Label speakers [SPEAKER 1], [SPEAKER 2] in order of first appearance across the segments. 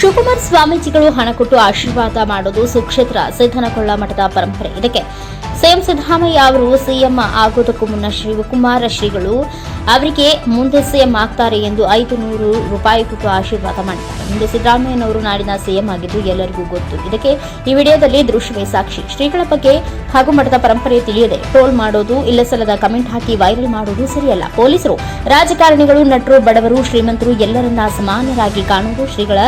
[SPEAKER 1] ಶಿವಕುಮಾರ್ ಸ್ವಾಮೀಜಿಗಳು ಹಣ ಕೊಟ್ಟು ಆಶೀರ್ವಾದ ಮಾಡೋದು ಸುಕ್ಷೇತ್ರ ಸಿದ್ದನಕೊಳ್ಳ ಮಠದ ಪರಂಪರೆ. ಇದಕ್ಕೆ ಸಿಎಂ ಸಿದ್ದರಾಮಯ್ಯ ಅವರು ಸಿಎಂ ಆಗೋದಕ್ಕೂ ಮುನ್ನ ಶಿವಕುಮಾರ ಶ್ರೀಗಳು ಅವರಿಗೆ ಮುಂದೆ ಸಿಎಂ ಆಗ್ತಾರೆ ಎಂದು ಐದು ನೂರು ರೂಪಾಯಿ ಕೊಟ್ಟು ಆಶೀರ್ವಾದ ಮಾಡಿದ್ದಾರೆ. ಮುಂದೆ ಸಿದ್ದರಾಮಯ್ಯನವರು ನಾಡಿನ ಸಿಎಂ ಆಗಿದ್ದು ಎಲ್ಲರಿಗೂ ಗೊತ್ತು. ಇದಕ್ಕೆ ಈ ವಿಡಿಯೋದಲ್ಲಿ ದೃಶ್ಯವೇ ಸಾಕ್ಷಿ. ಶ್ರೀಗಳ ಬಗ್ಗೆ ಹಾಗೂ ಮಠದ ಪರಂಪರೆ ತಿಳಿಯದೆ ಟ್ರೋಲ್ ಮಾಡೋದು, ಇಲ್ಲಸಲ್ಲದ ಕಮೆಂಟ್ ಹಾಕಿ ವೈರಲ್ ಮಾಡೋದು ಸರಿಯಲ್ಲ. ಪೊಲೀಸರು, ರಾಜಕಾರಣಿಗಳು, ನಟರು, ಬಡವರು, ಶ್ರೀಮಂತರು ಎಲ್ಲರನ್ನ ಸಮಾನರಾಗಿ ಕಾಣುವುದು ಶ್ರೀಗಳ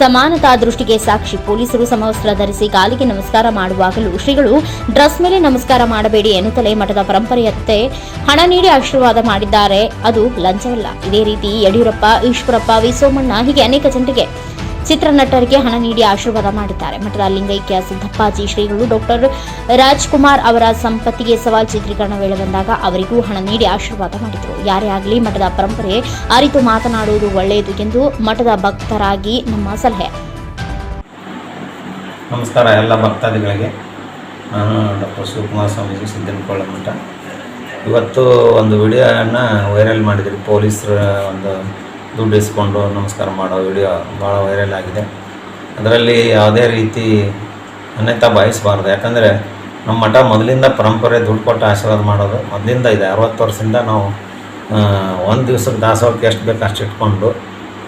[SPEAKER 1] ಸಮಾನತಾ ದೃಷ್ಟಿಗೆ ಸಾಕ್ಷಿ. ಪೊಲೀಸರು ಸಮವಸ್ತ್ರ ಧರಿಸಿ ಕಾಲಿಗೆ ನಮಸ್ಕಾರ ಮಾಡುವಾಗಲೂ ಶ್ರೀಗಳು ಡ್ರೆಸ್ ಮೇಲೆ ನಮಸ್ಕಾರ ಮಾಡಬೇಡಿ ಎನ್ನುತ್ತಲೇ ಮಠದ ಪರಂಪರೆಯಂತೆ ಹಣ ನೀಡಿ ಆಶೀರ್ವಾದ ಮಾಡಿದ್ದಾರೆ. ಅದು ಲಂಚವಲ್ಲ. ಇದೇ ರೀತಿ ಯಡಿಯೂರಪ್ಪ, ಈಶ್ವರಪ್ಪ ವಿ ಸೋಮಣ್ಣ ಹೀಗೆ ಅನೇಕ ಜನರಿಗೆ ಚಿತ್ರನಟರಿಗೆ ಹಣ ನೀಡಿ ಆಶೀರ್ವಾದ ಮಾಡಿದ್ದಾರೆ. ಮಠದ ಲಿಂಗೈಕ್ಯ ಸಿದ್ದಪ್ಪಾಜಿ, ಶ್ರೀಗಳು ಡಾಕ್ಟರ್ ರಾಜ್ಕುಮಾರ್ ಅವರ ಸಂಪತ್ತಿಗೆ ಸವಾಲ್ ಚಿತ್ರೀಕರಣ ವೇಳೆ ಬಂದಾಗ ಅವರಿಗೂ ಹಣ ನೀಡಿ ಆಶೀರ್ವಾದ ಮಾಡಿದರು. ಯಾರೇ ಆಗಲಿ ಮಠದ ಪರಂಪರೆ ಅರಿತು ಮಾತನಾಡುವುದು ಒಳ್ಳೆಯದು ಎಂದು ಮಠದ ಭಕ್ತರಾಗಿ ನಮ್ಮ ಸಲಹೆ.
[SPEAKER 2] ನಮಸ್ಕಾರ ಎಲ್ಲ ಭಕ್ತಾದಿಗಳಿಗೆ. ನಾನು ಡಾಕ್ಟರ್ ಶಿವಕುಮಾರ್ ಸ್ವಾಮೀಜಿ ಸಿದ್ದನಕೊಳ್ಳ ಮಠ. ಇವತ್ತು ಒಂದು ವಿಡಿಯೋನ ವೈರಲ್ ಮಾಡಿದ್ರಿ. ಪೊಲೀಸರ ಒಂದು ದುಡ್ಡು ಇಸ್ಕೊಂಡು ನಮಸ್ಕಾರ ಮಾಡೋ ವಿಡಿಯೋ ಭಾಳ ವೈರಲ್ ಆಗಿದೆ. ಅದರಲ್ಲಿ ಯಾವುದೇ ರೀತಿ ಅನ್ಯತಾ ಭಾವಿಸಬಾರ್ದು. ಯಾಕಂದರೆ ನಮ್ಮ ಮಠ ಮೊದಲಿಂದ ಪರಂಪರೆ ದುಡ್ಡು ಕೊಟ್ಟು ಆಶೀರ್ವಾದ ಮಾಡೋದು. ಮೊದಲಿಂದ ಇದೆ. ಅರವತ್ತು ವರ್ಷದಿಂದ ನಾವು ಒಂದು ದಿವ್ಸಕ್ಕೆ ದಾಸೋಹಕ್ಕೆ ಎಷ್ಟು ಬೇಕು ಅಷ್ಟು ಇಟ್ಕೊಂಡು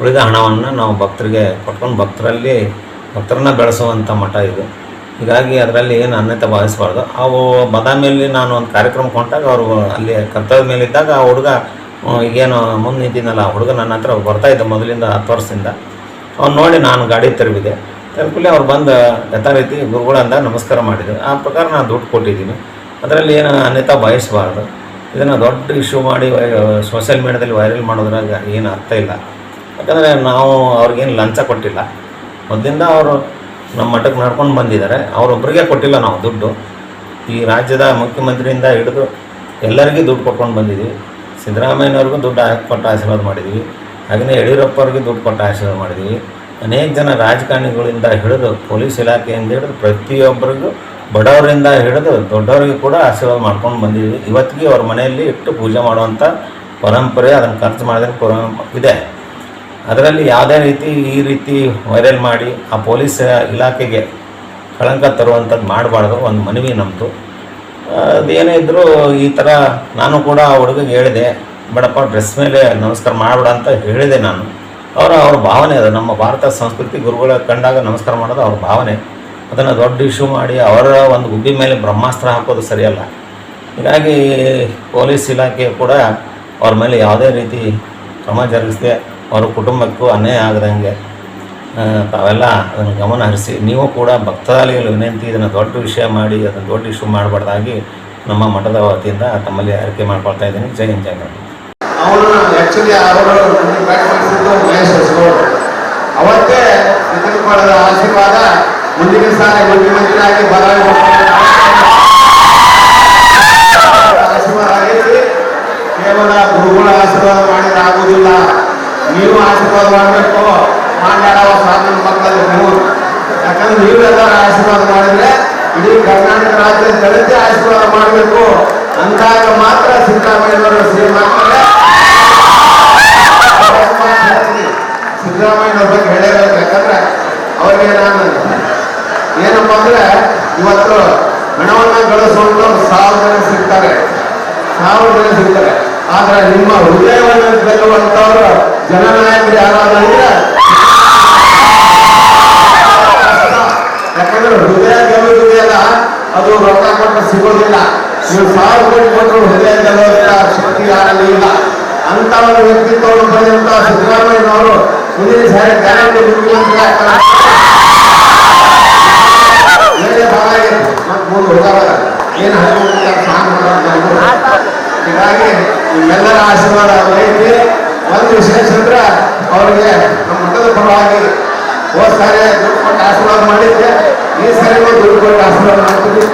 [SPEAKER 2] ಉಳಿದ ಹಣವನ್ನು ನಾವು ಭಕ್ತರಿಗೆ ಕೊಟ್ಕೊಂಡು ಭಕ್ತರಲ್ಲಿ ಭಕ್ತರನ್ನ ಬೆಳೆಸುವಂಥ ಮಠ ಇದು. ಹೀಗಾಗಿ ಅದರಲ್ಲಿ ಏನು ಅನ್ಯತೆ ಭಾವಿಸಬಾರ್ದು. ಅವು ಬದಾಮಿಯಲ್ಲಿ ನಾನು ಒಂದು ಕಾರ್ಯಕ್ರಮಕ್ಕೆ ಹೊಂಟಾಗ ಅವರು ಅಲ್ಲಿ ಕರ್ತವ್ಯ ಮೇಲಿದ್ದಾಗ ಆ ಹುಡುಗ ಈಗೇನು ಮುಂದೆ ನಿಂತಿದ್ದನಲ್ಲ ಆ ಹುಡುಗ ನನ್ನ ಹತ್ರ ಬರ್ತಾ ಇದ್ದ ಮೊದಲಿಂದ ಹತ್ತು ವರ್ಷದಿಂದ. ಅವ್ನು ನೋಡಿ ನಾನು ಗಾಡಿ ತೆರವಿದೆ ತೆರಕಲ್ಲಿ ಅವ್ರು ಬಂದು ಯಥಾರೀತಿ ಗುರುಗಳಂದ ನಮಸ್ಕಾರ ಮಾಡಿದ್ರು. ಆ ಪ್ರಕಾರ ನಾನು ದುಡ್ಡು ಕೊಟ್ಟಿದ್ದೀನಿ. ಅದರಲ್ಲಿ ಏನು ಅನ್ಯತಾ ಭಾವಿಸಬಾರ್ದು. ಇದನ್ನು ದೊಡ್ಡ ಇಶ್ಯೂ ಮಾಡಿ ಸೋಷಿಯಲ್ ಮೀಡ್ಯಾದಲ್ಲಿ ವೈರಲ್ ಮಾಡೋದ್ರಾಗ ಏನು ಅರ್ಥ ಇಲ್ಲ. ಯಾಕಂದರೆ ನಾವು ಅವ್ರಿಗೇನು ಲಂಚ ಕೊಟ್ಟಿಲ್ಲ. ಮೊದಲಿಂದ ಅವರು ನಮ್ಮ ಮಠಕ್ಕೆ ನಡ್ಕೊಂಡು ಬಂದಿದ್ದಾರೆ. ಅವರೊಬ್ಬರಿಗೆ ಕೊಟ್ಟಿಲ್ಲ ನಾವು ದುಡ್ಡು. ಈ ರಾಜ್ಯದ ಮುಖ್ಯಮಂತ್ರಿಯಿಂದ ಹಿಡಿದು ಎಲ್ಲರಿಗೂ ದುಡ್ಡು ಕೊಟ್ಕೊಂಡು ಬಂದಿದ್ದೀವಿ. ಸಿದ್ದರಾಮಯ್ಯನವ್ರಿಗೂ ದುಡ್ಡು ಕೊಟ್ಟು ಆಶೀರ್ವಾದ ಮಾಡಿದ್ವಿ ಹಾಗೆಯೇ ಯಡಿಯೂರಪ್ಪ ಅವ್ರಿಗೆ ದುಡ್ಡು ಕೊಟ್ಟು ಆಶೀರ್ವಾದ ಮಾಡಿದ್ವಿ ಅನೇಕ ಜನ ರಾಜಕಾರಣಿಗಳಿಂದ ಹಿಡಿದು ಪೊಲೀಸ್ ಇಲಾಖೆಯಿಂದ ಹಿಡಿದು ಪ್ರತಿಯೊಬ್ಬರಿಗೂ ಬಡವರಿಂದ ಹಿಡಿದು ದೊಡ್ಡವರಿಗೂ ಕೂಡ ಆಶೀರ್ವಾದ ಮಾಡ್ಕೊಂಡು ಬಂದಿದ್ದೀವಿ. ಇವತ್ತಿಗೆ ಅವ್ರ ಮನೆಯಲ್ಲಿ ಇಟ್ಟು ಪೂಜೆ ಮಾಡುವಂಥ ಪರಂಪರೆ ಅದನ್ನು ಖರ್ಚು ಮಾಡಿದ ಇದೆ. ಅದರಲ್ಲಿ ಯಾವುದೇ ರೀತಿ ಈ ರೀತಿ ವೈರಲ್ ಮಾಡಿ ಆ ಪೊಲೀಸ್ ಇಲಾಖೆಗೆ ಕಳಂಕ ತರುವಂಥದ್ದು ಮಾಡಬಾರ್ದು, ಒಂದು ಮನವಿ ನಮ್ಮದು ಅದೇನೇ ಇದ್ದರೂ ಈ ಥರ ನಾನು ಕೂಡ ಆ ಹುಡುಗಗೆ ಹೇಳಿದೆ, ಬೇಡಪ್ಪ, ಡ್ರೆಸ್ ಮೇಲೆ ನಮಸ್ಕಾರ ಮಾಡಬೇಡ ಅಂತ ಹೇಳಿದೆ ನಾನು. ಅವರ, ಅವ್ರ ಭಾವನೆ ಅದು. ನಮ್ಮ ಭಾರತ ಸಂಸ್ಕೃತಿ ಗುರುಗಳ ಕಂಡಾಗ ನಮಸ್ಕಾರ ಮಾಡೋದು ಅವ್ರ ಭಾವನೆ. ಅದನ್ನು ದೊಡ್ಡ ಇಶ್ಯೂ ಮಾಡಿ ಅವರ ಒಂದು ಗುಬ್ಬಿ ಮೇಲೆ ಬ್ರಹ್ಮಾಸ್ತ್ರ ಹಾಕೋದು ಸರಿಯಲ್ಲ. ಹೀಗಾಗಿ ಪೊಲೀಸ್ ಇಲಾಖೆ ಕೂಡ ಅವ್ರ ಮೇಲೆ ಯಾವುದೇ ರೀತಿ ಕ್ರಮ ಜರುಗಿಸದೆ ಅವ್ರ ಕುಟುಂಬಕ್ಕೂ ಅನ್ಯಾಯ ಆಗದಂಗೆ. ತಾವೆಲ್ಲ ಅದನ್ನು ಗಮನ ಹರಿಸಿ. ನೀವು ಕೂಡ ಭಕ್ತಾದಿಗಳ ವಿನಂತಿ, ಇದನ್ನು ದೊಡ್ಡ ವಿಷಯ ಮಾಡಿ, ಅದನ್ನು ದೊಡ್ಡ ಇಶ್ಯೂ ಮಾಡಬಾರ್ದಾಗಿ ನಮ್ಮ ಮಠದ ವತಿಯಿಂದ ತಮ್ಮಲ್ಲಿ ಹರಕೆ ಮಾಡ್ಕೊಳ್ತಾ ಇದ್ದೀನಿ. ಜೈ ಹಿಂದ್, ಜೈ
[SPEAKER 3] ಅವರು ಅವತ್ತೇ ಆಶೀರ್ವಾದ ಮುಂದಿನ ಸಾರಿ ಮುಖ್ಯಮಂತ್ರಿ ಆಗಿ ಬದಲಾಗಿ ಆಶೀರ್ವಾದ ಆಗೈತಿ ಕೇವಲ ಗುರುಗಳ ಆಶೀರ್ವಾದ ಮಾಡಿದ್ರೆ ಆಗುದಿಲ್ಲ ನೀವು ಆಶೀರ್ವಾದ ಮಾಡಬೇಕು ಮಾಡ್ಯಾಡವ ಸಾಧನ ಮಕ್ಕಳಲ್ಲಿ ನೀವು ಯಾಕಂದ್ರೆ ನೀವೆಲ್ಲರೂ ಆಶೀರ್ವಾದ ಮಾಡಿದ್ರೆ ಇಡೀ ಕರ್ನಾಟಕ ರಾಜ್ಯದ ಜನತೆ ಆಶೀರ್ವಾದ ಮಾಡಬೇಕು ಅಂದಾಗ ಮಾತ್ರ ಸಿದ್ದರಾಮಯ್ಯನವರು ಸೇಮ್ ಆಗ್ತಾರೆ ಸಿದ್ದರಾಮಯ್ಯನವ್ರ ಬಗ್ಗೆ ಹೇಳಬೇಕು ಯಾಕಂದ್ರೆ ಅವ್ರಿಗೆ ನಾನು ಏನಪ್ಪ ಅಂದ್ರೆ ಇವತ್ತು ಹಣವನ್ನ ಗಳಿಸುವಂತ ಸಾವಿರ ಜನ ಸಿಗ್ತಾರೆ ಸಾವಿರ ಜನ ಸಿಗ್ತಾರೆ ಆದ್ರೆ ನಿಮ್ಮ ಹೃದಯವನ್ನು ಗೆಲ್ಲುವಂತವ್ರು ಜನನಾಯಕರು ಯಾರಾದ್ರೂ ಅಂದ್ರೆ ಯಾಕಂದ್ರೆ ಹೃದಯ ಗೆಲ್ಲುವುದಿದೆಯಲ್ಲ ಅದು ರೊಕ್ಕ ಕೊಟ್ಟು ಸಿಗೋದಿಲ್ಲ. ನೀವು ಸಾವಿರ ಕೋಟಿ ಕೊಟ್ಟರು ಹೃದಯ ಗೆಲ್ಲುವಂತ ಶಕ್ತಿ ಯಾರಲ್ಲಿ ಇಲ್ಲ. ಅಂತ ಒಂದು ವ್ಯಕ್ತಿತ್ವವನ್ನು ಬಂದಂತ ಸಿದ್ದರಾಮಯ್ಯನವರು ಮುಂದಿನ ಸಾರಿ ಗ್ಯಾರಂಟಿ ಹೀಗಾಗಿ ನಿಮ್ಮೆಲ್ಲರ ಆಶೀರ್ವಾದ ಐತಿ. ಒಂದು ವಿಶೇಷ ಅಂದ್ರೆ ಅವರಿಗೆ ನಮ್ಮ ಮಠದ ಪರವಾಗಿ ಹೋದ ಸಾರಿ ದುಡ್ಡು ಕೊಟ್ಟು ಆಶೀರ್ವಾದ ಮಾಡಿದ್ದೆ. ಈ ಸಾರಿ ದುಡ್ಡು ಕೊಟ್ಟು ಆಶೀರ್ವಾದ ಮಾಡ್ತೀವಿ.